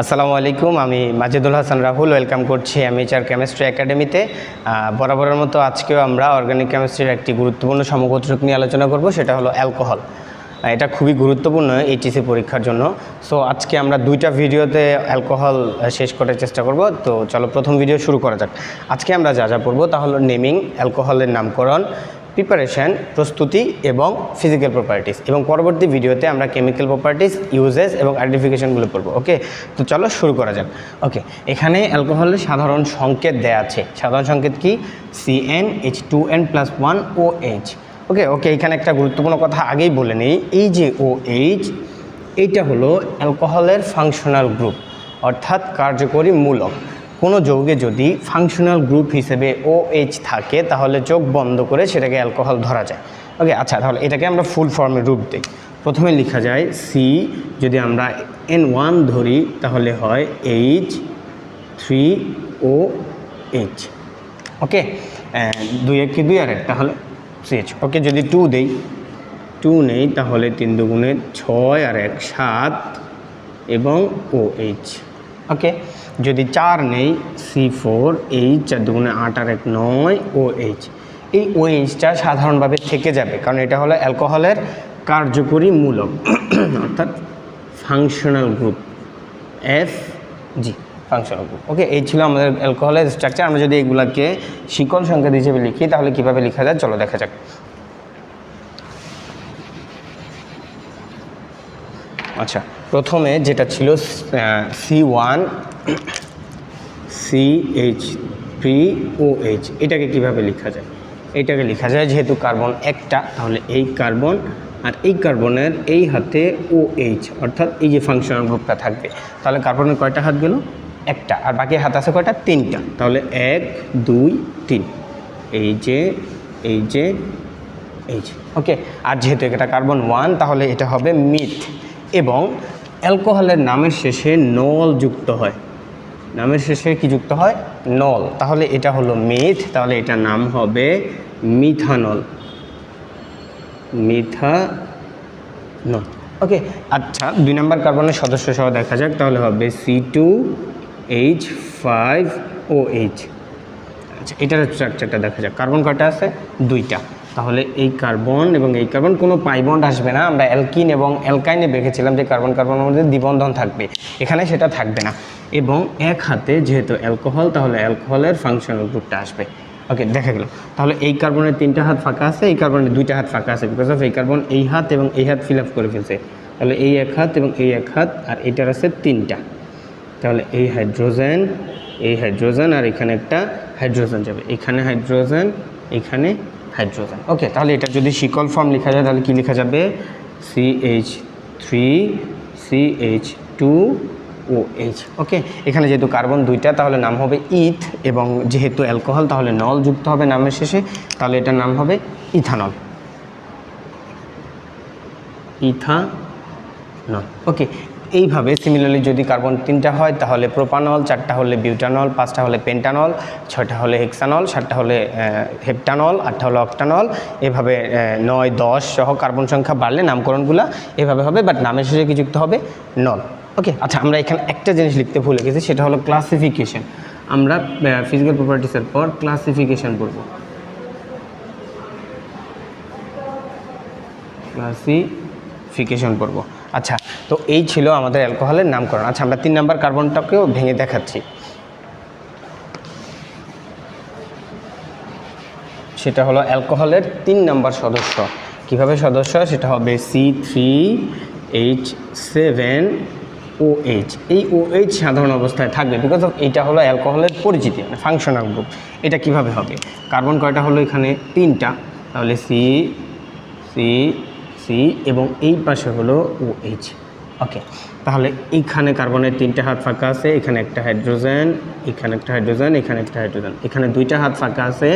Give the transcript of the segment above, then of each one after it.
আসসালামু আলাইকুম, আমি মাজেদুল হাসান রাহুল ওয়েলকাম করছি এমএচআর কেমিস্ট্রি একাডেমিতে বরাবরের মতো আজকেও আমরা অর্গানিক কেমিস্ট্রির একটি গুরুত্বপূর্ণ সমগোত্রক নিয়ে আলোচনা করব, সেটা হলো অ্যালকোহল এটা খুবই গুরুত্বপূর্ণ এইচএসি পরীক্ষার জন্য। সো আজকে আমরা দুইটা ভিডিওতে অ্যালকোহল শেষ করার চেষ্টা করব। তো, চলো প্রথম ভিডিও শুরু করা যাক। আজকে আমরা যা যা পড়ব তা হলো নেমিং অ্যালকোহলের নামকরণ প্রিপারেশন প্রস্তুতি এবং ফিজিক্যাল প্রপার্টিস এবং পরবর্তী ভিডিওতে আমরা কেমিক্যাল প্রপার্টিস ইউজেস এবং আইডেন্টিফিকেশনগুলো পড়ব ওকে তো চলো শুরু করা যাক ওকে এখানে অ্যালকোহলের সাধারণ সংকেত দেয়া আছে। সাধারণ সংকেত কি? C N H two N plus one O H okay okay এখানে একটা গুরুত্বপূর্ণ কথা আগেই বলে নিই। এই যে ও এইচ এইটা হলো অ্যালকোহলের ফাংশনাল গ্রুপ অর্থাৎ কার্যকরী মূলক। কোনো যৌগে যদি ফাংশনাল গ্রুপ হিসেবে ও এইচ থাকে, তাহলে চোখ বন্ধ করে সেটাকে অ্যালকোহল ধরা যায়। ওকে আচ্ছা তাহলে এটাকে আমরা ফুল ফর্মে রূপ দিই। প্রথমে লেখা যায় সি যদি আমরা এন ওয়ান ধরি, তাহলে হয় H three O H okay দুই এক কি দুই আর এক, তাহলে সিএইচ ওকে যদি টু দেই টু নেই, তাহলে তিন দুগুণে ছয় আর এক, সাত এবং ও এইচ ওকে যদি চার নেই, সি ফোর, এইচ চার দুগুণে আট আর এক নয়, ও এইচ। এই ও এইচটা সাধারণভাবে থেকে যাবে, কারণ এটা হলো অ্যালকোহলের কার্যকরী মূলক, অর্থাৎ functional group F G functional group okay এই ছিল আমাদের অ্যালকোহলের স্ট্রাকচার আমরা যদি এগুলাকে শিকল সংকেত হিসেবে লিখি, তাহলে কীভাবে লেখা যায়? চলো, দেখা যাক। আচ্ছা প্রথমে যেটা ছিল C one C H three O H এটাকে কীভাবে লেখা যায়? এটাকে লেখা যায় যেহেতু কার্বন একটা, তাহলে এই কার্বন আর এই কার্বনের এই হাতে ও এইচ অর্থাৎ এই যে ফাংশনাল গ্রুপটা থাকবে। তাহলে কার্বনের কয়টা হাত গেল? একটা। আর বাকি হাত আছে কয়টা? তিনটা। তাহলে এক, দুই, তিন। এই যে এই যে এই যে ওকে? আর যেহেতু এটা কার্বন ওয়ান, তাহলে এটা হবে মিথ। এবং অ্যালকোহলের নামের শেষে নল যুক্ত হয়। নামের শেষে কি যুক্ত হয়? নল। তাহলে এটা হলো মিথ, তাহলে এটার নাম হবে মিথানল। মিথানল। ওকে আচ্ছা দুই নম্বর কার্বনের সদস্য সহ দেখা যাক, তাহলে হবে C two H five O H. আচ্ছা এটার স্ট্রাকচারটা দেখা যাক। কার্বন কয়টা আছে? দুইটা। তাহলে এই কার্বন এবং এই কার্বন, কোনো পাইবন্ড আসবে না। আমরা অ্যালকিন এবং অ্যালকাইনে দেখেছিলাম যে কার্বন কার্বনের মধ্যে দ্বিবন্ধন থাকবে। এখানে সেটা থাকবে না। এবং এক হাতে যেহেতু অ্যালকোহল, তাহলে অ্যালকোহলের ফাংশনাল গ্রুপটা আসবে। ওকে দেখা গেল। তাহলে এই কার্বনের তিনটা হাত ফাঁকা আছে, এই কার্বনের দুইটা হাত ফাঁকা আছে বিকজ অফ এই কার্বন এই হাত এবং এই হাত ফিল আপ করে ফেলছে। তাহলে এই এক হাত এবং এই এক হাত আর এটার আছে তিনটা। তাহলে এই হাইড্রোজেন এই হাইড্রোজেন আর এখানে একটা হাইড্রোজেন যাবে। এখানে হাইড্রোজেন এখানে হাইড্রোজেন ওকে তাহলে এটা যদি শিকল ফর্ম লেখা যায়, তাহলে কী লেখা যাবে? C H three C H two O H okay এখানে যেহেতু কার্বন দুইটা, তাহলে নাম হবে ইথ এবং যেহেতু অ্যালকোহল তাহলে নল যুক্ত হবে নামের শেষে, তাহলে এটার নাম হবে ইথানল ইথানল ওকে এইভাবে সিমিলারলি যদি কার্বন তিনটা হয়, তাহলে প্রোপানল চারটা হলে বিউটানল পাঁচটা হলে পেন্টানল ছয়টা হলে হেক্সানল সাতটা হলে হেপটানল আটটা হলে অক্টানল এভাবে নয়, দশ সহ কার্বন সংখ্যা বাড়লে নামকরণগুলো এভাবে হবে বাট নামের শেষে কি যুক্ত হবে? নল ওকে আচ্ছা আমরা এখানে একটা জিনিস লিখতে ভুলে গেছি, সেটা হলো ক্লাসিফিকেশন আমরা ফিজিক্যাল প্রপার্টিসের পর ক্লাসিফিকেশন পড়ব। ক্লাসিফিকেশন পড়ব। আচ্ছা তো এই ছিল আমাদের অ্যালকোহলের নামকরণ। আচ্ছা আমরা তিন নাম্বার কার্বনটাকেও ভেঙে দেখাচ্ছি। সেটা হলো অ্যালকোহলের তিন নাম্বার সদস্য। কীভাবে সদস্য? সেটা হবে C three H seven O H এই ও এইচ সাধারণ অবস্থায় থাকবে বিকজ অফ এইটা হলো অ্যালকোহলের পরিচিতি মানে ফাংশনাল গ্রুপ এটা কীভাবে হবে? কার্বন কয়টা হলো এখানে? তিনটা। তাহলে সি সি সি এবং এই পাশে হলো ও এইচ ওকে তাহলে এইখানে কার্বনের তিনটা হাত ফাঁকা আছে, এখানে একটা হাইড্রোজেন এখানে একটা হাইড্রোজেন এখানে একটা হাইড্রোজেন এখানে দুইটা হাত ফাঁকা আছে,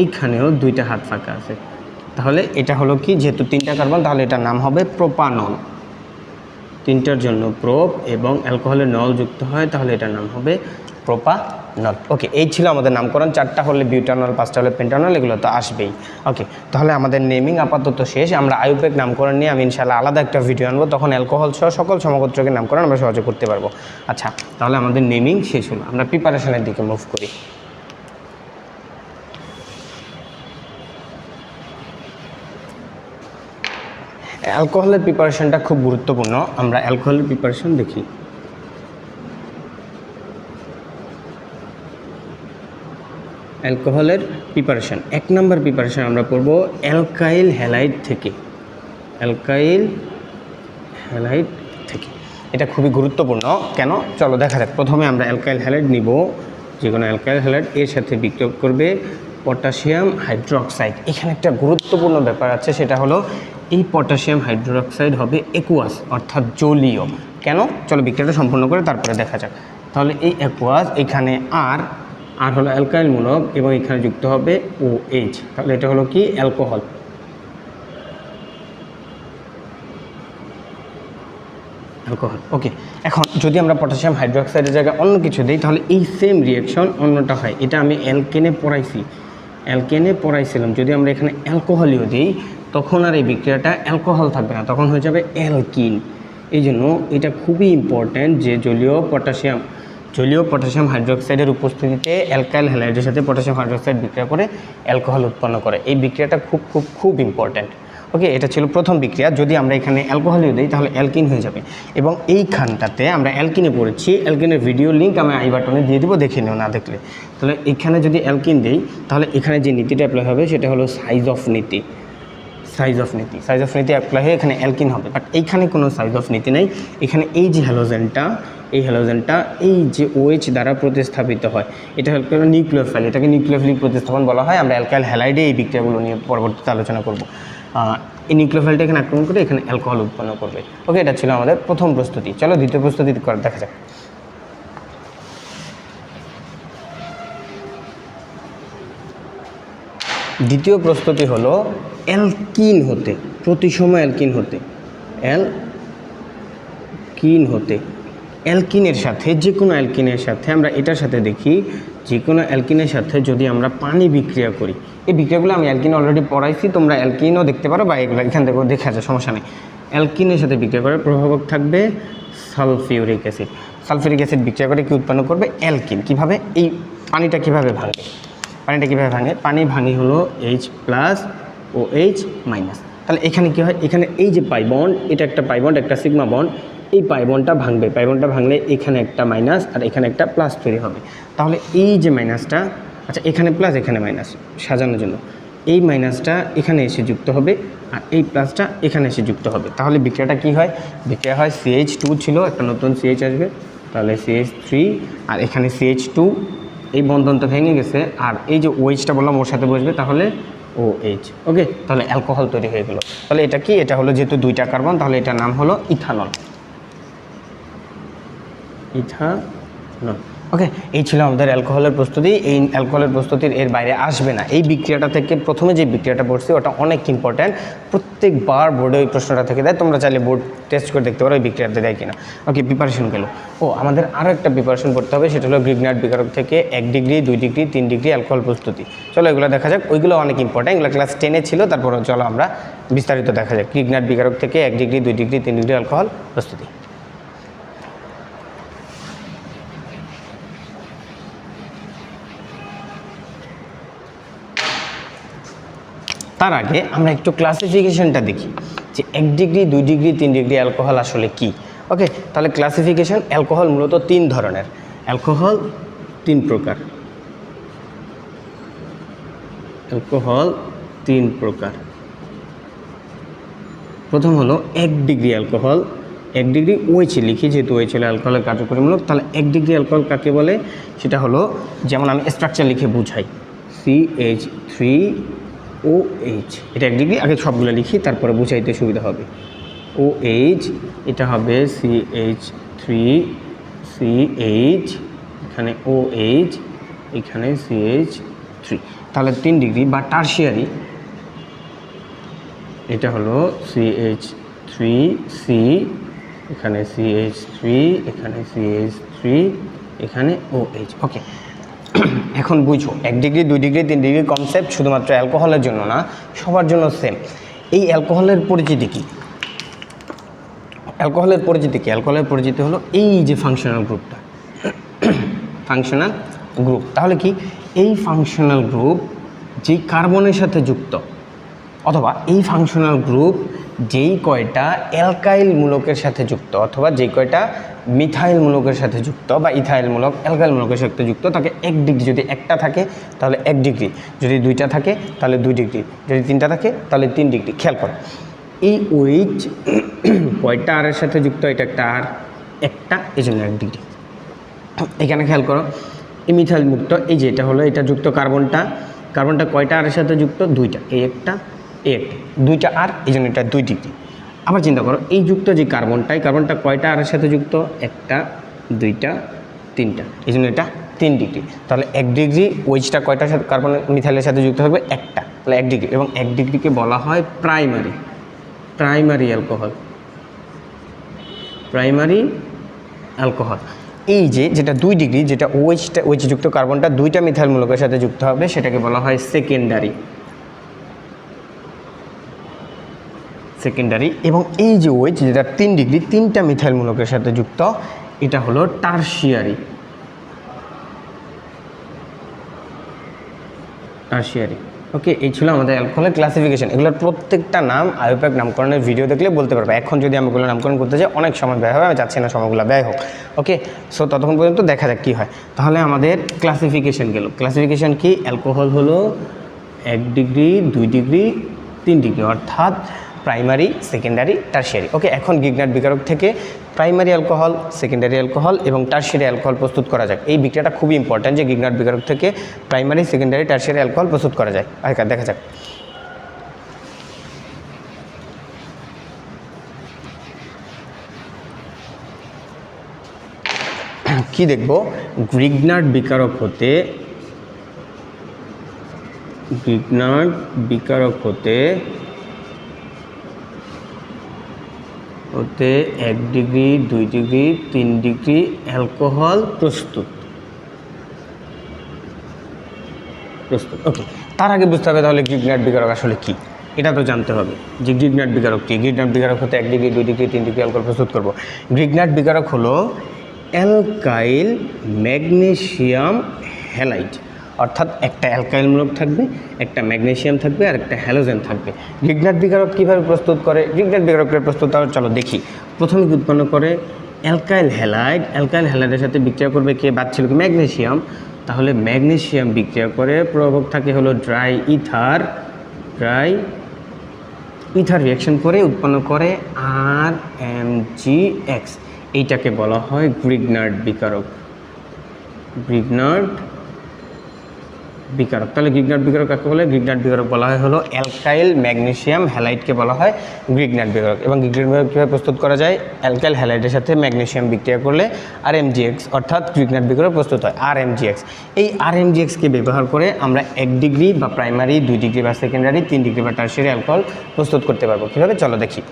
এইখানেও দুইটা হাত ফাঁকা আছে। তাহলে এটা হলো কি? যেহেতু তিনটা কার্বন তাহলে এটার নাম হবে প্রোপানল তিনটার জন্য প্রোপ এবং অ্যালকোহলের নল যুক্ত হয়, তাহলে এটার নাম হবে প্রোপানল। নল ওকে, এই ছিল আমাদের নামকরণ। চারটা হলে বিউটানল, পাঁচটা হলে পেন্টানল, এগুলো তো আসবেই। ওকে, তাহলে আমাদের নেমিং আপাতত শেষ। আমরা আয়ুপেক নামকরণ নিয়ে আমি ইনশাল্লাহ আলাদা একটা ভিডিও আনব। তখন অ্যালকোহল সহ সকল সমগোত্রকে নামকরণ আমরা সহজে করতে পারব। আচ্ছা তাহলে আমাদের নেমিং শেষ হলো। আমরা প্রিপারেশনের দিকে মুভ করি। অ্যালকোহলের প্রিপারেশনটা খুব গুরুত্বপূর্ণ। আমরা অ্যালকোহলের প্রিপারেশন দেখি। অ্যালকোহলের প্রিপারেশন, এক নম্বর প্রিপারেশন আমরা করব অ্যালকাইল হ্যালাইড থেকে। অ্যালকাইল হ্যালাইড থেকে। এটা খুবই গুরুত্বপূর্ণ। কেন? চলো দেখা যাক। প্রথমে আমরা অ্যালকাইল হ্যালাইড নিব। যে কোনো অ্যালকাইল হ্যালাইড এর সাথে বিক্রিয়া করবে পটাশিয়াম হাইড্রোক্সাইড। এখানে একটা গুরুত্বপূর্ণ ব্যাপার আছে, সেটা হলো এই পটাশিয়াম হাইড্রোক্সাইড হবে একুয়াস, অর্থাৎ জলীয়। কেন? চলো বিক্রিয়াটা সম্পূর্ণ করে তারপরে দেখা যাক। তাহলে এই একুয়াস, এখানে আর আর হলো অ্যালকাইল মূলক এবং এখানে যুক্ত হবে ও এইচ তাহলে এটা হলো কি? অ্যালকোহল। অ্যালকোহল ওকে এখন যদি আমরা পটাশিয়াম হাইড্রোক্সাইডের জায়গায় অন্য কিছু দিই, তাহলে এই সেম রিয়াকশন অন্যটা হয়। এটা আমি অ্যালকেনে পড়াইছি অ্যালকেনে পড়াইছিলাম যদি আমরা এখানে অ্যালকোহলিও দিই তখন আর এই বিক্রিয়াটা অ্যালকোহল থাকবে না, তখন হয়ে যাবে অ্যালকিন এই জন্য এটা খুবই ইম্পর্ট্যান্ট যে জলীয় পটাশিয়াম জলীয় পটাশিয়াম হাইড্রোক্সাইডের উপস্থিতিতে অ্যালকাইল হ্যালাইডের সাথে পটাশিয়াম হাইড্রোক্সাইড বিক্রিয়া করে অ্যালকোহল উৎপন্ন করে। এই বিক্রিয়াটা খুব খুব খুব ইম্পর্ট্যান্ট ওকে এটা ছিল প্রথম বিক্রিয়া। যদি আমরা এখানে অ্যালকোহলিও দিই, তাহলে অ্যালকিন হয়ে যাবে। এবং এইখানটাতে আমরা অ্যালকিনে পড়েছি। অ্যালকিনের ভিডিও লিঙ্ক আমি আই বাটনে দিয়ে দেবো, দেখে নিও না দেখলে। তাহলে এখানে যদি অ্যালকিন দিই, তাহলে এখানে যে নীতিটা অ্যাপ্লাই হবে, সেটা হলো সাইজ অফ নীতি। সাইজ অফ নীতি। সাইজ অফ নীতি অ্যাপ্লাই হয়ে এখানে অ্যালকিন হবে। বাট এইখানে কোনো সাইজ অফ নীতি নেই। এখানে এই যে হ্যালোজেনটা এই হ্যালোজেনটা এই যে ওএইচ দ্বারা প্রতিস্থাপিত হয়, এটা নিউক্লিওফাইল এটাকে নিউক্লিওফিলিক প্রতিস্থাপন বলা হয়। আমরা অ্যালকাইল হ্যালাইডে এই বিক্রিয়াগুলো নিয়ে পরবর্তীতে আলোচনা করব। এই নিউক্লিওফাইলটা এখানে আক্রমণ করে এখানে অ্যালকোহল উৎপন্ন করবে। ওকে এটা ছিল আমাদের প্রথম প্রস্তুতি। চলো দ্বিতীয় প্রস্তুতি করা, দেখা যাক। দ্বিতীয় প্রস্তুতি হলো অ্যালকিন হতে প্রতি সময় অ্যালকিন হতে অ্যাল কিন হতে, অ্যালকিনের সাথে যে কোনো অ্যালকিনের সাথে, আমরা এটার সাথে দেখি যে কোনো অ্যালকিনের সাথে যদি আমরা পানি বিক্রিয়া করি, এই বিক্রিয়াগুলো আমি অ্যালকিন অলরেডি পড়াইছি, তোমরা অ্যালকিনও দেখতে পারো বা এগুলো এখান থেকে দেখা যায়, সমস্যা নেই। অ্যালকিনের সাথে বিক্রিয়া করে প্রভাবক থাকবে সালফিউরিক অ্যাসিড। সালফিউরিক অ্যাসিড বিক্রিয়া করে কি উৎপন্ন করবে? অ্যালকিন। কীভাবে? এই পানিটা কীভাবে ভাঙবে পানিটা কীভাবে ভাঙে? পানি ভাঙি হলো H plus O H minus তাহলে এখানে কী হয়? এখানে এই যে পাই বন্ড এটা একটা পাই বন্ড একটা সিগমা বন্ড এই পাই বন্ডটা ভাঙবে। পাই বন্ডটা ভাঙলে এখানে একটা মাইনাস আর এখানে একটা প্লাস তৈরি হবে। তাহলে এই যে মাইনাসটা আচ্ছা এখানে প্লাস এখানে মাইনাস সাজানোর জন্য। এই মাইনাসটা এখানে এসে যুক্ত হবে আর এই প্লাসটা এখানে এসে যুক্ত হবে। তাহলে বিক্রিয়াটা কি হয়? বিক্রিয়া হয় সিএইচ টু ছিল, একটা নতুন সিএইচ আসবে। তাহলে সিএইচ থ্রি আর এখানে সিএইচ টু এই বন্ধনটা ভেঙে গেছে। আর এই যে ওয়েজটা বললাম, ওর সাথে বসবে। তাহলে ও এইচ ওকে তাহলে অ্যালকোহল তৈরি হয়ে গেল। তাহলে এটা কি? এটা হলো যেহেতু দুইটা কার্বন তাহলে এটার নাম হলো ইথানল ইথানল ওকে এই ছিল আমাদের অ্যালকোহলের প্রস্তুতি। এই অ্যালকোহলের প্রস্তুতির এর বাইরে আসবে না। এই বিক্রিয়াটা থেকে প্রথমে যে বিক্রিয়াটা পড়ছি, ওটা অনেক ইম্পর্ট্যান্ট প্রত্যেকবার বোর্ডে ওই প্রশ্নটা থেকে দেয়। তোমরা চাইলে বোর্ড টেস্ট করে দেখতে পারো ওই বিক্রিয়াতে দেয় কিনা। ওকে প্রিপারেশন গেল। ও, আমাদের আরও একটা প্রিপারেশন করতে হবে। সেটা হলো গ্রিগনাট বিকারক থেকে এক ডিগ্রি, দুই ডিগ্রি, তিন ডিগ্রি অ্যালকোহল প্রস্তুতি। চলো এগুলো দেখা যাক। ওইগুলো অনেক ইম্পর্ট্যান্ট এগুলো ক্লাস টেনে ছিল। তারপর চলো আমরা বিস্তারিত দেখা যাক। গ্রিগনাট বিকারক থেকে এক ডিগ্রি, দুই ডিগ্রি, তিন ডিগ্রি অ্যালকোহল প্রস্তুতি। তার আগে আমরা একটু ক্লাসিফিকেশনটা দেখি যে এক ডিগ্রি, দুই ডিগ্রি, তিন ডিগ্রি অ্যালকোহল আসলে কি? ওকে তাহলে ক্লাসিফিকেশন অ্যালকোহল মূলত তিন ধরনের। অ্যালকোহল তিন প্রকার। অ্যালকোহল তিন প্রকার। প্রথম হলো এক ডিগ্রি অ্যালকোহল এক ডিগ্রি ওয়েছে লিখি, যেহেতু ওয়েচ হলো অ্যালকোহলের কার্যকরীমূলক তাহলে এক ডিগ্রি অ্যালকোহল কাকে বলে? সেটা হলো, যেমন আমি স্ট্রাকচার লিখে বুঝাই। C H three O H. এটা এক ডিগ্রি, আগে সবগুলো লিখি, তারপরে বুঝাইতে সুবিধা হবে। ও এইচ, এটা হবে C H three C H এখানে ও এইচ, এখানে সি এইচ থ্রি তাহলে তিন ডিগ্রি বা টার্সিয়ারি। এটা হলো সি এইচ থ্রি সি এখানে সি এইচ থ্রি এখানে সি এইচ থ্রি এখানে ও এইচ। ওকে এখন বুঝো, এক ডিগ্রি, দুই ডিগ্রি, তিন ডিগ্রি কনসেপ্ট শুধুমাত্র অ্যালকোহলের জন্য না, সবার জন্য সেম এই অ্যালকোহলের পরিচিতি কী? অ্যালকোহলের পরিচিতি কী? অ্যালকোহলের পরিচিতি হলো এই যে ফাংশনাল গ্রুপটা ফাংশনাল গ্রুপ তাহলে কি? এই ফাংশনাল গ্রুপ যেই কার্বনের সাথে যুক্ত, অথবা এই ফাংশনাল গ্রুপ যেই কয়টা অ্যালকাইল মূলকের সাথে যুক্ত, অথবা যেই কয়টা মিথাইল মূলকের সাথে যুক্ত বা ইথাইল মূলক অ্যালকাইল মূলকের সাথে যুক্ত, তাকে এক ডিগ্রি, যদি একটা থাকে, তাহলে এক ডিগ্রি। যদি দুইটা থাকে, তাহলে দুই ডিগ্রি। যদি তিনটা থাকে, তাহলে তিন ডিগ্রি। খেয়াল করো। এই ওইচ কয়টা আরের সাথে যুক্ত? এটা একটা আর একটা, এই জন্য এক ডিগ্রি। এখানে খেয়াল করো, এই মিথাইল মুক্ত এই যে এটা হলো, এটা যুক্ত কার্বনটা। কার্বনটা কয়টা আরের সাথে যুক্ত? দুইটা। এই একটা, এই দুইটা আর এই জন্য এটা দুই ডিগ্রি। আবার চিন্তা করো, এই যুক্ত যে কার্বনটা এই কার্বনটা কয়টা আরের সাথে যুক্ত? একটা, দুইটা, তিনটা। এই জন্য এটা তিন ডিগ্রি তাহলে এক ডিগ্রি ওইচটা কয়টার সাথে কার্বন মিথাইলের সাথে যুক্ত থাকবে? একটা। তাহলে এক ডিগ্রি এবং এক ডিগ্রিকে বলা হয় primary primary alcohol primary alcohol এই যে যেটা দুই ডিগ্রি যেটা ওইচটা ওইচযুক্ত কার্বনটা দুইটা মিথাইল মূলকের সাথে যুক্ত হবে, সেটাকে বলা হয় সেকেন্ডারি সেকেন্ডারি এবং এই যে ওইচ যেটা তিন ডিগ্রি তিনটা মিথাইল মূলকের সাথে যুক্ত, এটা হলো টার্সিয়ারি টার্সিয়ারি ওকে এই ছিল আমাদের অ্যালকোহলের ক্লাসিফিকেশন এগুলোর প্রত্যেকটা নাম আয়োপ্যাক নামকরণের ভিডিও দেখলে বলতে পারবে। এখন যদি আমি এগুলো নামকরণ করতে চাই অনেক সময় ব্যয় হবে, আমি চাচ্ছি না সময়গুলো ব্যয় হোক। ওকে সো ততক্ষণ পর্যন্ত দেখা যাক কী হয়। তাহলে আমাদের ক্লাসিফিকেশন গেল। ক্লাসিফিকেশন কি? অ্যালকোহল হলো এক ডিগ্রি দুই ডিগ্রি তিন ডিগ্রি অর্থাৎ প্রাইমারি সেকেন্ডারি টার্সিয়ারি ওকে এখন গিগনাট বিকারক থেকে প্রাইমারি অ্যালকোহল সেকেন্ডারি অ্যালকোহল এবং টার্সিয়ারি অ্যালকোহল প্রস্তুত করা যায় এই বিক্রিয়াটা খুবই ইম্পর্ট্যান্ট যে গিগনাট বিকারক থেকে প্রাইমারি সেকেন্ডারি টার্সিয়ারি অ্যালকোহল প্রস্তুত করা যায়। আচ্ছা দেখা যাক। কি দেখব? গ্রিগনাট বিকারক হতে গ্রিগনাট বিকারক হতে হতে এক ডিগ্রি, দুই ডিগ্রি, তিন ডিগ্রি অ্যালকোহল প্রস্তুত। প্রস্তুত, ওকে। তার আগে বুঝতে হবে তাহলে গ্রিগনাট বিকারক আসলে কি। এটা তো জানতে হবে যে গ্রিগনাট বিকারক কী। গ্রিগনাট বিকারক হতে এক ডিগ্রি, দুই ডিগ্রি, তিন ডিগ্রি অ্যালকোহল প্রস্তুত করব। গ্রিগনাট বিকারক হলো অ্যালকাইল ম্যাগনেশিয়াম হ্যালাইট। অর্থাৎ একটা অ্যালকাইল মূলক থাকবে, একটা ম্যাগনেশিয়াম থাকবে আর একটা হ্যালোজেন থাকবে। গ্রিগনাট বিকারক কীভাবে প্রস্তুত করে? গ্রিগনাট বিকারকের প্রস্তুত চলো দেখি। প্রথমে উৎপন্ন করে? Alkyl halide. অ্যালকাইল হ্যালাইডের সাথে বিক্রিয়া করবে কে? কি ম্যাগনেসিয়াম তাহলে ম্যাগনেশিয়াম বিক্রিয়া করে প্রভাবক থাকে হলো dry ether. Dry ether reaction করে, উৎপন্ন করে আর এম জি এক্স। এইটাকে বলা হয় গ্রিগনার্ড বিকারক। গ্রিগনার্ড বিকারক। তাহলে গ্রিগনাট বিকারক কাকে বলে? গ্রিগনাট বিকারক বলা হয় হলো অ্যালকাইল ম্যাগনেশিয়াম হ্যালাইটকে বলা হয় গ্রিগনাট বিকারক। এবং গ্রিগনাট বিকারক কীভাবে প্রস্তুত করা যায়? অ্যালকাইল হ্যালাইটের সাথে ম্যাগনেশিয়াম বিক্রিয়া করলে আর এমজিএক্স অর্থাৎ গ্রিগনাট বিকারক প্রস্তুত হয় আর এমজিএক্স এই আর এমজিএক্সকে ব্যবহার করে আমরা এক ডিগ্রি বা প্রাইমারি, দুই ডিগ্রি বা সেকেন্ডারি, তিন ডিগ্রি বা টার্সিয়ারি অ্যালকোহল প্রস্তুত করতে পারব। কীভাবে? চলো দেখি।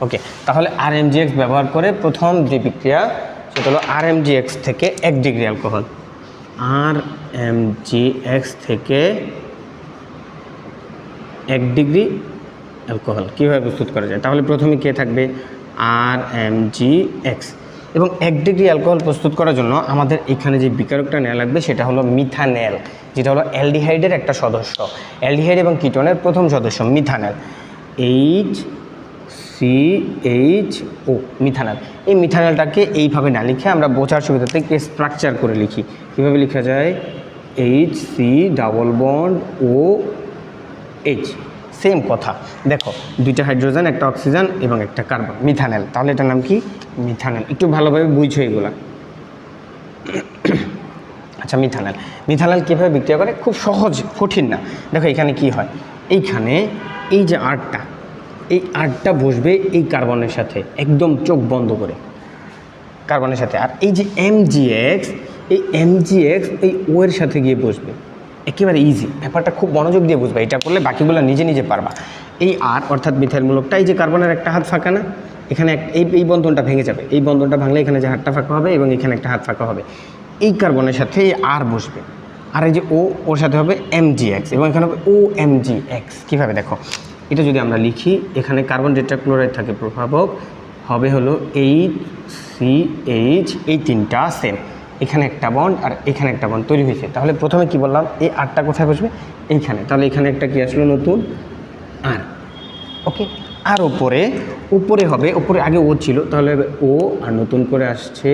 ওকে, তাহলে আর এমজিএক্স ব্যবহার করে প্রথম যে বিক্রিয়া, সেটা হলো আর এমজিএক্স থেকে এক ডিগ্রি অ্যালকোহল। আর এম জি এক্স থেকে এক ডিগ্রি অ্যালকোহল কীভাবে প্রস্তুত করা যায়? তাহলে প্রথমে কে থাকবে? আর এম জি এক্স এবং এক ডিগ্রি অ্যালকোহল প্রস্তুত করার জন্য আমাদের এখানে যে বিকারকটা নেওয়া লাগবে, সেটা হলো মিথানেল, যেটা হলো অ্যালডিহাইডের একটা সদস্য। অ্যালডিহাইড এবং কিটোনের প্রথম সদস্য methanal. H C H O methanol. এই মিথানলটাকে এইভাবে না লিখে আমরা বোঝার সুবিধাতে স্ট্রাকচার করে লিখি। কীভাবে লেখা যায়? H C double bond O H same কথা। দেখো, দুইটা হাইড্রোজেন একটা অক্সিজেন এবং একটা কার্বন মিথানেল। তাহলে এটার নাম কি? মিথানেল। একটু ভালোভাবে বুঝছ এগুলা। আচ্ছা মিথানেল। মিথানেল কীভাবে বিক্রিয়া করে? খুব সহজ, কঠিন না। দেখো, এখানে কি হয়? এইখানে এই যে আর্টটা এই আর্টটা বসবে এই কার্বনের সাথে, একদম চোখ বন্ধ করে। কার্বনের সাথে। আর এই যে এমজিএক্স এই এমজিএক্স এই ওয়ের সাথে গিয়ে বসবে। একেবারে ইজি ব্যাপারটা খুব মনোযোগ দিয়ে বুঝবে। এটা করলে বাকিগুলো নিজে নিজে পারবা। এই আর অর্থাৎ মিথাইল মূলকটা এই যে কার্বনের একটা হাত ফাঁকা না, এখানে এই এই বন্ধনটা ভেঙে যাবে। এই বন্ধনটা ভাঙলে এখানে যে হাতটা ফাঁকা হবে এবং এখানে একটা হাত ফাঁকা হবে। এই কার্বনের সাথে এই আর বসবে। আর এই যে ও ওর সাথে হবে এম জি এক্স এবং এখানে হবে ও এম জি এক্স কীভাবে? দেখো। এটা যদি আমরা লিখি, এখানে কার্বন টেট্রাক্লোরাইড থাকে প্রভাবক, হবে হলো এইচ সি এইচ এই তিনটা সেম এখানে একটা বন্ড আর এখানে একটা বন্ড তৈরি হয়েছে। তাহলে প্রথমে কি বললাম, এই আটটা কোথায় বসবে? এইখানে। তাহলে এখানে একটা কি আসলো নতুন? আর। ওকে? আর ওপরে উপরে হবে, উপরে আগে ও ছিল, তাহলে ও আর নতুন করে আসছে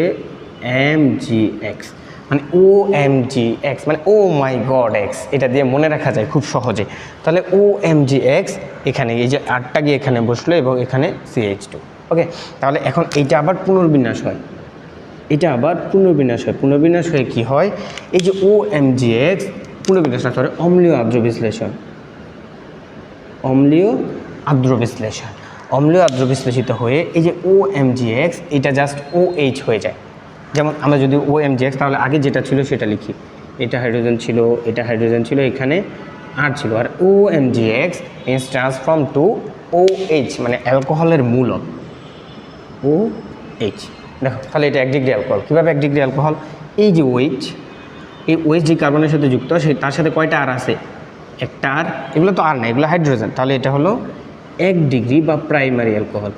এম জি এক্স মানে ও এম জি এক্স মানে ও মাই গড এক্স এটা দিয়ে মনে রাখা যায় খুব সহজে। তাহলে ও এম জি এক্স এখানে এই যে আটটা গিয়ে এখানে বসল এবং এখানে সিএইচ টু ওকে তাহলে এখন এইটা আবার পুনর্বিন্যাস হয়। এটা আবার পুনর্বিন্যাস হয়। পুনর্বিন্যাস হয়ে কি হয়? এই যে ও এম জি এক্স পুনর্বিন্যাস না করে অম্লীয় আর্দ্র বিশ্লেষণ। অম্লীয় আর্দ্র বিশ্লেষণ। অম্লীয় আর্দ্র বিশ্লেষিত হয়ে এই যে ও এম জি এক্স এটা জাস্ট ও এইচ হয়ে যায়। যেমন আমরা যদি ও এম তাহলে আগে যেটা ছিল সেটা লিখি। এটা হাইড্রোজেন ছিল, এটা হাইড্রোজেন ছিল, এখানে আর ছিল। আর O M G X is transform to O H মানে অ্যালকোহলের মূলক। ও এইচ দেখো, তাহলে এটা এক ডিগ্রি অ্যালকোহল। কীভাবে এক ডিগ্রি অ্যালকোহল? এই যে ওইচ এই ওইচ যে কার্বনের সাথে যুক্ত, সেই, তার সাথে কয়টা আর আছে? একটা আর এগুলো তো আর না, এগুলো হাইড্রোজেন তাহলে এটা হলো এক ডিগ্রি বা প্রাইমারি অ্যালকোহল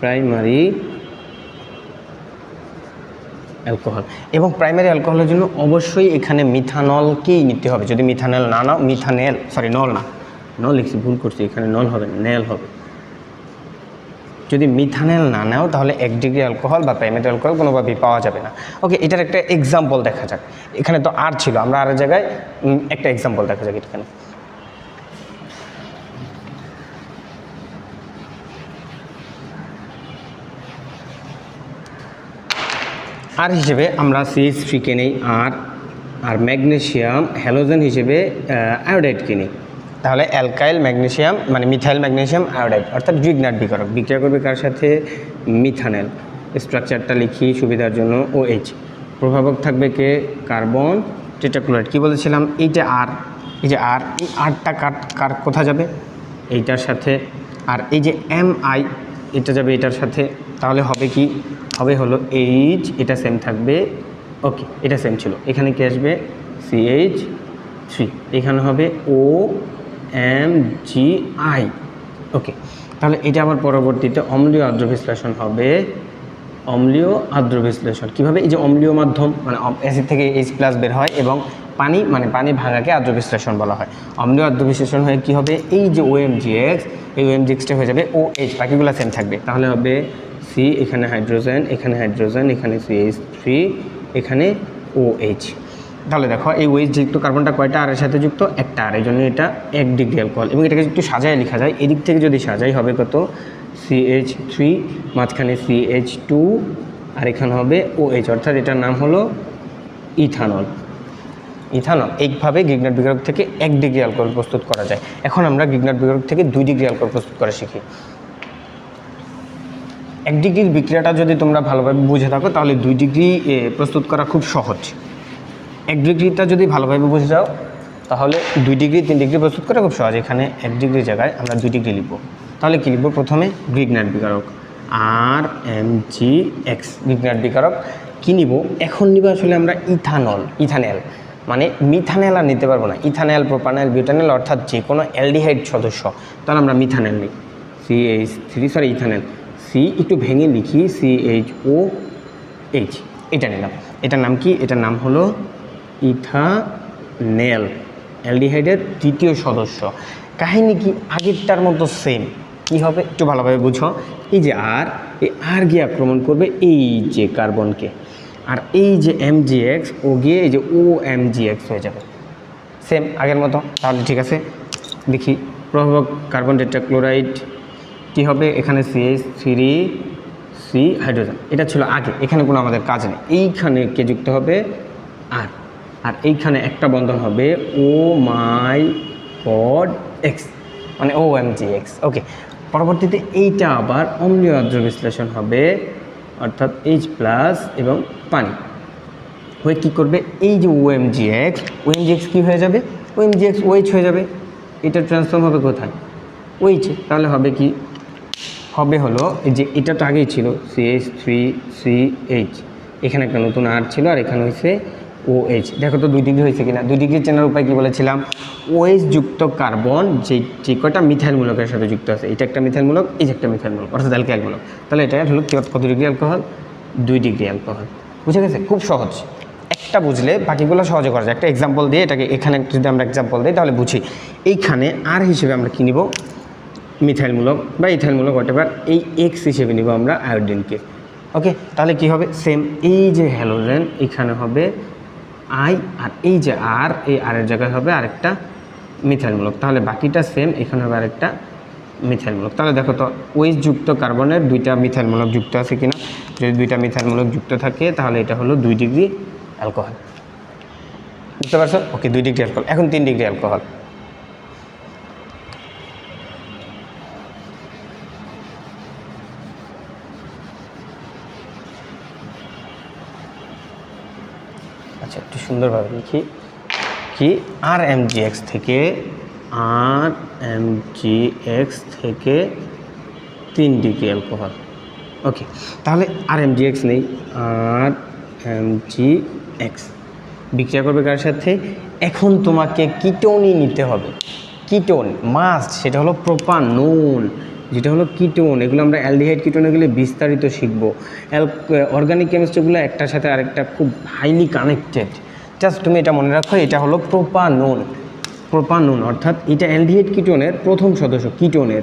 প্রাইমারি অ্যালকোহল। এবং প্রাইমারি অ্যালকোহলের জন্য অবশ্যই এখানে মিথানলকেই নিতে হবে। যদি মিথানল না নাও, মিথানেল সরি নল না। নল লিখছি, ভুল করছি, এখানে নল হবে নেল হবে। যদি মিথানেল না নাও, তাহলে এক ডিগ্রি অ্যালকোহল বা প্রাইমারি অ্যালকোহল কোনোভাবেই পাওয়া যাবে না। ওকে, এটার একটা এক্সাম্পল দেখা যাক। এখানে তো আর ছিল, আমরা আর জায়গায় একটা এক্সাম্পল দেখা যাক এখানে। আর হিসেবে আমরা সিএইচ থ্রিকে নেই আর আর ম্যাগনেশিয়াম হ্যালোজেন হিসেবে আয়োডাইডকে নিই তাহলে অ্যালকাইল ম্যাগনেশিয়াম মানে মিথাইল ম্যাগনেশিয়াম আয়োডাইড, অর্থাৎ গ্রিগনাট বিকারক। বিক্রিয়া করবে কার সাথে? মিথানেল। স্ট্রাকচারটা লিখি সুবিধার জন্য ও এইচ প্রভাবক থাকবে কে? কার্বন টেটাক্লোরাইড কী বলেছিলাম? এইটা আর এই যে আর এই আরটা কার কার, কোথায় যাবে? এইটার সাথে। আর এই যে এম আই এটা যাবে এটার সাথে। তাহলে হবে কি? হবে হলো এইচ এটা সেম থাকবে ওকে এটা সেম ছিল। এখানে কি আসবে? সিএইচ থ্রি এখানে হবে ও এম জি আই ওকে তাহলে এটা আবার পরবর্তীতে অম্লীয় আর্দ্র বিশ্লেষণ হবে, অম্লীয় আর্দ্র বিশ্লেষণ কীভাবে? এই যে অম্লীয় মাধ্যম মানে অ্যাসিড থেকে এইচ প্লাস বের হয় এবং পানি মানে পানি ভাঙাকে আর্দ্র বিশ্লেষণ বলা হয়। অম্লীয় আর্দ্র বিশ্লেষণ হয়ে কী হবে? এই যে ওএমজিএক্স এই ওএমজিএক্সটা হয়ে যাবে ও এইচ বাকিগুলো সেম থাকবে। তাহলে হবে সি এখানে হাইড্রোজেন এখানে হাইড্রোজেন এখানে সি এইচ থ্রি এখানে ও এইচ তাহলে দেখো, এই ওয়েজ যেহেতু কার্বনটা কয়টা? আর এর সাথে যুক্ত একটা। আর এই জন্য এটা এক ডিগ্রি অ্যালকোহল এবং এটাকে একটু সাজায় লেখা যায়। এদিক থেকে যদি সাজাই হবে কত? সিএইচ থ্রি মাঝখানে সিএইচ টু আর এখানে হবে ও এইচ অর্থাৎ এটার নাম হলো ইথানল। ইথানল এইভাবে গিগনাট বিকারক থেকে এক ডিগ্রি অ্যালকোহল প্রস্তুত করা যায়। এখন আমরা গিগনাট বিকারক থেকে দুই ডিগ্রি অ্যালকোহল প্রস্তুত করা শিখি। এক ডিগ্রির বিক্রিয়াটা যদি তোমরা ভালোভাবে বুঝে থাকো, তাহলে দুই ডিগ্রি প্রস্তুত করা খুব সহজ। এক ডিগ্রিটা যদি ভালোভাবে বুঝে যাও, তাহলে দুই ডিগ্রি, তিন ডিগ্রি প্রস্তুত করা খুব সহজ। এখানে এক ডিগ্রি জায়গায় আমরা দুই ডিগ্রি লিখব। তাহলে কী লিখব? প্রথমে Grignard বিকারক, R, M, G, X Grignard বিকারক। কী নিব? এখন নিব আসলে আমরা ইথানল, ইথানেল। মানে মিথানেল আর নিতে পারব না। ইথানেল, প্রোপানেল, বিউটানেল, অর্থাৎ যে কোনো অ্যালডিহাইড সদস্য। তাহলে আমরা মিথানেল নিই। C H three, sorry, ethanal. C, একটু ভেঙে লিখি সি এইচ ও এইচ এটা নিলাম। এটার নাম কি? এটার নাম হলো ইথানেল, অ্যালডিহাইডের তৃতীয় সদস্য। কাহিনী কি আগেরটার মতো সেম? কি হবে? একটু ভালোভাবে বুঝো। এই যে আর, এই আর গিয়ে আক্রমণ করবে এই যে কার্বনকে। আর এই যে এম জি এক্স ও গিয়ে এই যে ও এম জি এক্স হয়ে যাবে। সেম, আগের মতো। তাহলে ঠিক আছে, দেখি। প্রভাবক কার্বন টেট্রাক্লোরাইড কী হবে? এখানে সিএইচ থ্রি সি হাইড্রোজেন এটা ছিল আগে, এখানে কোনো আমাদের কাজ নেই। এইখানে কে যুক্ত হবে? আর আর এইখানে একটা বন্ধন হবে ও মাই গড এক্স মানে ও এম জি এক্স ওকে পরবর্তীতে এইটা আবার অম্লীয় আর্দ্র বিশ্লেষণ হবে, অর্থাৎ এইচ প্লাস এবং পানি। হয়ে কী করবে? এই যে ওএমজিএক্স এক্স কী হয়ে যাবে? ওএমজিএক্স ওএইচ হয়ে যাবে। এটা ট্রান্সফর্ম হবে কোথায়? ওইচে তাহলে হবে কি? হবে হলো যে এটা তো আগেই ছিল C CH three C H এখানে একটা নতুন আর ছিল আর এখানে হয়েছে ও এইচ দেখো তো দুই ডিগ্রি হয়েছে কিনা? দুই ডিগ্রি চেনার উপায় কী বলেছিলাম? ওএইচ যুক্ত কার্বন যে যে কয়টা মিথাইল মূলকের সাথে যুক্ত আছে? এটা একটা মিথাইল মূলক এই যে একটা মিথাইল মূলক অর্থাৎ অ্যালকাইল মূলক তাহলে এটা হলো কত ডিগ্রি অ্যালকোহল দুই ডিগ্রি অ্যালকোহল বুঝে গেছে? খুব সহজ। একটা বুঝলে বাকিগুলো সহজে করা যায়। একটা এক্সাম্পল দিয়ে এটাকে, এখানে যদি আমরা এক্সাম্পল দিই, তাহলে বুঝি। এইখানে আর হিসেবে আমরা কী নিব? মিথাইলমূলক বা ইথাইলমূলক হোয়াটেভার এই এক্স হিসেবে নিব আমরা আয়োডিনকে ওকে তাহলে কি হবে? সেম এই যে হ্যালোজেন এখানে হবে আই আর এই যে আর এই আরের জায়গায় হবে আরেকটা মিথাইলমূলক। তাহলে বাকিটা সেম এখানে হবে আরেকটা মিথাইলমূলক। তাহলে দেখো তো ওই যুক্ত কার্বনের দুইটা মিথাইলমূলক যুক্ত আছে কিনা? যদি দুইটা মিথাইলমূলক যুক্ত থাকে, তাহলে এটা হলো দুই ডিগ্রি অ্যালকোহল বুঝতে পারছ? ওকে দুই ডিগ্রি অ্যালকোহল এখন তিন ডিগ্রি অ্যালকোহল আচ্ছা একটু সুন্দরভাবে লিখি। কি? আর এম জি এক্স থেকে আর এম জি এক্স থেকে তিন ডিগ্রি অ্যালকোহল। ওকে, তাহলে আর এম জি এক্স নেই। আর এম জি এক্স বিক্রিয়া করবে কার সাথে? এখন তোমাকে কিটোনই নিতে হবে। কিটোন, মাস্ট, সেটা হলো প্রোপানোন যেটা হলো কিটোন, এগুলো আমরা অ্যালডিহাইড কিটোন এগুলো বিস্তারিত শিখব। অর্গানিক কেমিস্ট্রিগুলো একটার সাথে আরেকটা খুব হাইলি কানেক্টেড জাস্ট তুমি এটা মনে রাখো, এটা হলো প্রোপানোন। প্রোপানোন, অর্থাৎ এটা অ্যালডিহাইড কিটোনের প্রথম সদস্য, কিটোনের।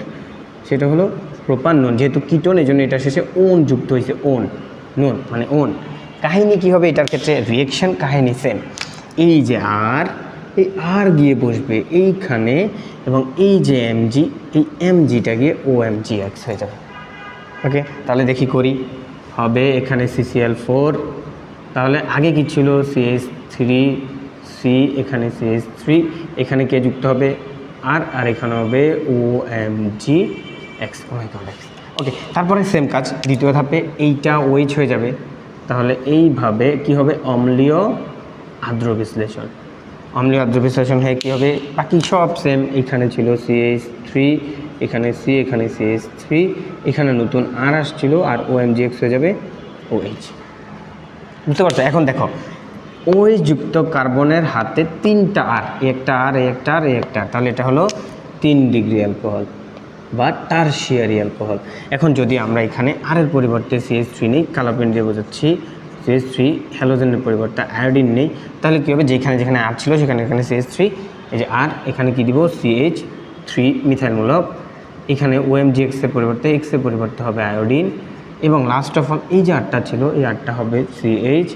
সেটা হলো প্রোপানোন, যেহেতু কিটোন এই জন্য এটা শেষে ওন যুক্ত হয়েছে, ওন। নোন মানে ওন। কাহিনী কী হবে এটার ক্ষেত্রে? রিয়েকশন কাহিনী সেম এই যে আর, এই আর গিয়ে বসবে এইখানে, এবং এই যে এমজি এই এমজিটা গিয়ে ও এমজি এক্স হয়ে যাবে। ওকে তাহলে দেখি করি। হবে এখানে সিসিএল ফোর তাহলে আগে কি ছিল? সিএস থ্রি সি এখানে সিএস থ্রি এখানে কে যুক্ত হবে? আর আর এখানে হবে O M G X X okay তারপরে সেম কাজ, দ্বিতীয় ধাপে এইটা ওইচ হয়ে যাবে। তাহলে এইভাবে কি হবে? অম্লীয় আর্দ্র বিশ্লেষণ। অম্লীয় আর্দ্র বিশ্লেষণ হয়ে কী হবে? বাকি সব সেম এখানে ছিল সিএইচ থ্রি এখানে সি এখানে সিএইচ থ্রি এখানে নতুন আর আসছিল, আর ও এম জি এক্স হয়ে যাবে ও এইচ বুঝতে পারছ? এখন দেখো, ওই যুক্ত কার্বনের হাতে তিনটা আর একটা আর একটা আর একটা তাহলে এটা হলো তিন ডিগ্রি অ্যালকোহল বা টার্সিয়ারি অ্যালকোহল। এখন যদি আমরা এখানে আরের পরিবর্তে সিএস থ্রি নিই কালো পেন দিয়ে বোঝাচ্ছি সিএস থ্রি হ্যালোজেনের পরিবর্তে আয়োডিন নেই, তাহলে কী হবে? যেখানে যেখানে আর ছিল, সেখানে এখানে সিএস থ্রি এই যে আর, এখানে কী দিব? সিএইচ থ্রি মিথাইলমূলক এখানে ওএমজি এক্সের পরিবর্তে এক্সের পরিবর্তে হবে আয়োডিন এবং লাস্ট অফ অল এই যে আটটা ছিল, এই আটটা হবে সি এইচ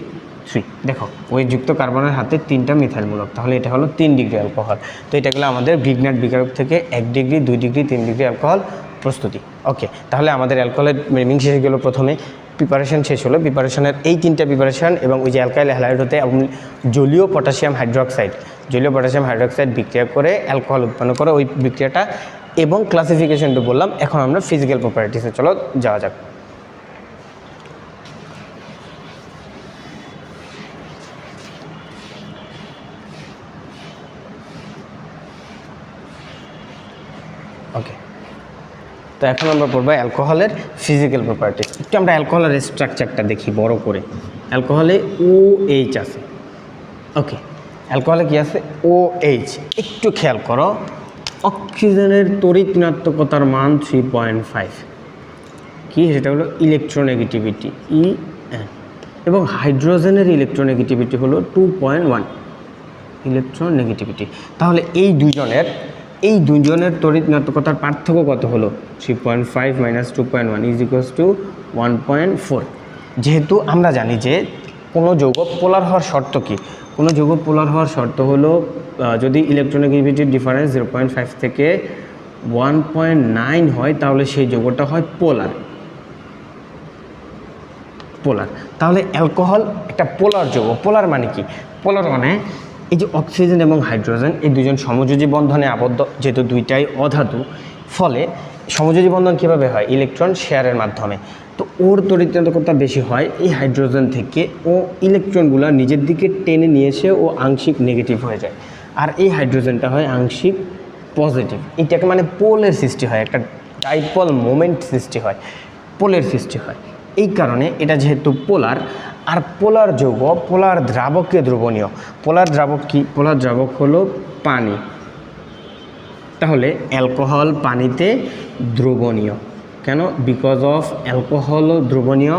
থ্রি দেখো, ওই যুক্ত কার্বনের হাতে তিনটা মিথাইলমূলক তাহলে এটা হলো তিন ডিগ্রি অ্যালকোহল তো এটা গেলো আমাদের ভিগনাট বিকারক থেকে এক ডিগ্রি দুই ডিগ্রি তিন ডিগ্রি অ্যালকোহল প্রস্তুতি। ওকে তাহলে আমাদের অ্যালকোহলের মিনিং শেষ গেলো প্রথমে। প্রিপারেশন শেষ হলো। প্রিপারেশানের এই তিনটা প্রিপারেশন এবং ওই যে অ্যালকাইল হ্যালাইড হতে জলীয় পটাশিয়াম হাইড্রোক্সাইড জলীয় পটাশিয়াম হাইড্রোক্সাইড বিক্রিয়া করে অ্যালকোহল উৎপন্ন করে ওই বিক্রিয়াটা এবং ক্লাসিফিকেশনটা বললাম। এখন আমরা ফিজিক্যাল প্রপার্টিসে চলো যাওয়া যাক। ওকে তো এখন আমরা পড়ব অ্যালকোহলের ফিজিক্যাল প্রপার্টিস একটু আমরা অ্যালকোহলের স্ট্রাকচারটা দেখি, বড় করে। অ্যালকোহলে ও এইচ আছে। ওকে অ্যালকোহলে কি আছে? ও এইচ একটু খেয়াল করো। অক্সিজেনের তড়িৎ ঋণাত্মকতার মান থ্রি পয়েন্ট ফাইভ কি? সেটা হলো ইলেকট্রোনেগেটিভিটি ই এন এবং হাইড্রোজেনের ইলেকট্রোনেগেটিভিটি হলো two point one electron negativity তাহলে এই দুজনের এই দুজনের তড়িৎ নাটকতার পার্থক্য কত হলো? Three point five minus two point one is equals to one point four যেহেতু আমরা জানি যে কোনো যৌগ পোলার হওয়ার শর্ত কী? কোনো যৌগ পোলার হওয়ার শর্ত হলো যদি ইলেকট্রোনেগেটিভিটির ডিফারেন্স জিরো পয়েন্ট ফাইভ থেকে ওয়ান পয়েন্ট নাইন হয়, তাহলে সেই যৌগটা হয় পোলার। পোলার। তাহলে অ্যালকোহল একটা পোলার যৌগ। পোলার মানে কি? পোলার মানে এই যে অক্সিজেন এবং হাইড্রোজেন, এই দুজন সমযোজী বন্ধনে আবদ্ধ, যেহেতু দুইটাই অধাতু, ফলে সমযোজী বন্ধন কীভাবে হয়? ইলেকট্রন শেয়ারের মাধ্যমে। তো ওর তড়িৎকতা বেশি হয় এই হাইড্রোজেন থেকে, ও ইলেকট্রনগুলো নিজের দিকে টেনে নিয়ে এসে ও আংশিক নেগেটিভ হয়ে যায়। আর এই হাইড্রোজেনটা হয় আংশিক পজিটিভ এটাকে মানে পোলের সৃষ্টি হয়, একটা ডাইপল মোমেন্ট সৃষ্টি হয়, পোলের সৃষ্টি হয়। এই কারণে এটা যেহেতু পোলার আর পোলার যৌগ, পোলার দ্রাবককে দ্রবণীয়। পোলার দ্রাবক কি? পোলার দ্রাবক হলো পানি। তাহলে অ্যালকোহল পানিতে দ্রবণীয়। কেন? বিকজ অফ অ্যালকোহলও দ্রবণীয়।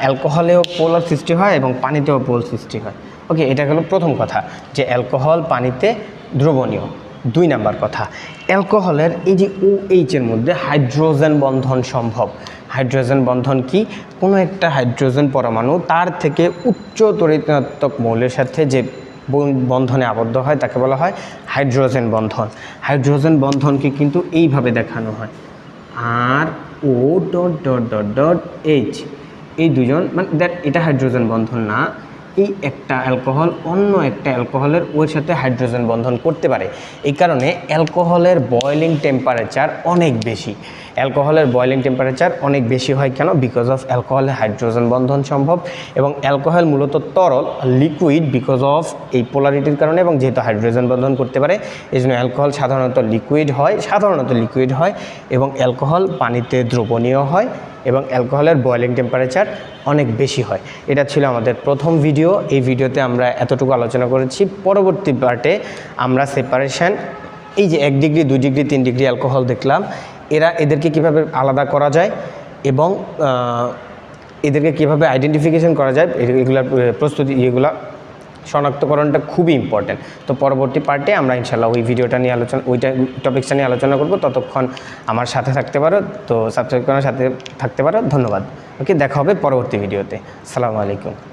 অ্যালকোহলেও পোলার সৃষ্টি হয় এবং পানিতেও পোল সৃষ্টি হয়। ওকে, এটা হলো প্রথম কথা, যে অ্যালকোহল পানিতে দ্রবণীয়। দুই নাম্বার কথা, অ্যালকোহলের এই যে ও এইচের মধ্যে হাইড্রোজেন বন্ধন সম্ভব। হাইড্রোজেন বন্ধন কি? কোনো একটা হাইড্রোজেন পরমাণু তার থেকে উচ্চ তরিণাত্মক মৌলের সাথে যে বন- বন্ধনে আবদ্ধ হয়, তাকে বলা হয় হাইড্রোজেন বন্ধন। হাইড্রোজেন বন্ধনকে কিন্তু এইভাবে দেখানো হয়। R, O, dot dot dot dot, H. এই দুজন মানে দ্যাট এটা হাইড্রোজেন বন্ধন না। এই একটা অ্যালকোহল অন্য একটা অ্যালকোহলের ওর সাথে হাইড্রোজেন বন্ধন করতে পারে। এই কারণে অ্যালকোহলের বয়লিং টেম্পারেচার অনেক বেশি। অ্যালকোহলের বয়লিং টেম্পারেচার অনেক বেশি হয় কেন? বিকজ অফ অ্যালকোহলে হাইড্রোজেন বন্ধন সম্ভব এবং অ্যালকোহল মূলত তরল লিকুইড বিকজ অফ এই পোলারিটির কারণে এবং যেহেতু হাইড্রোজেন বন্ধন করতে পারে এই জন্য অ্যালকোহল সাধারণত লিকুইড হয়, সাধারণত লিকুইড হয় এবং অ্যালকোহল পানিতে দ্রবণীয় হয় এবং অ্যালকোহলের বয়লিং টেম্পারেচার অনেক বেশি হয়। এটা ছিল আমাদের প্রথম ভিডিও এই ভিডিওতে আমরা এতটুকু আলোচনা করেছি। পরবর্তী পার্টে আমরা সেপারেশন এই যে এক ডিগ্রি দুই ডিগ্রি তিন ডিগ্রি অ্যালকোহল দেখলাম। এরা এদেরকে কীভাবে আলাদা করা যায় এবং এদেরকে কীভাবে আইডেন্টিফিকেশন করা যায় এগুলার প্রস্তুতি, এগুলা শনাক্তকরণটা খুবই ইম্পর্ট্যান্ট তো পরবর্তী পার্টে আমরা ইনশাল্লাহ ওই ভিডিওটা নিয়ে আলোচনা ওইটা টপিক্সটা নিয়ে আলোচনা করব। ততক্ষণ আমার সাথে থাকতে পারো। তো সাবস্ক্রাইব করার সাথে থাকতে পারো। ধন্যবাদ। ওকে, দেখা হবে পরবর্তী ভিডিওতে সালামু আলাইকুম।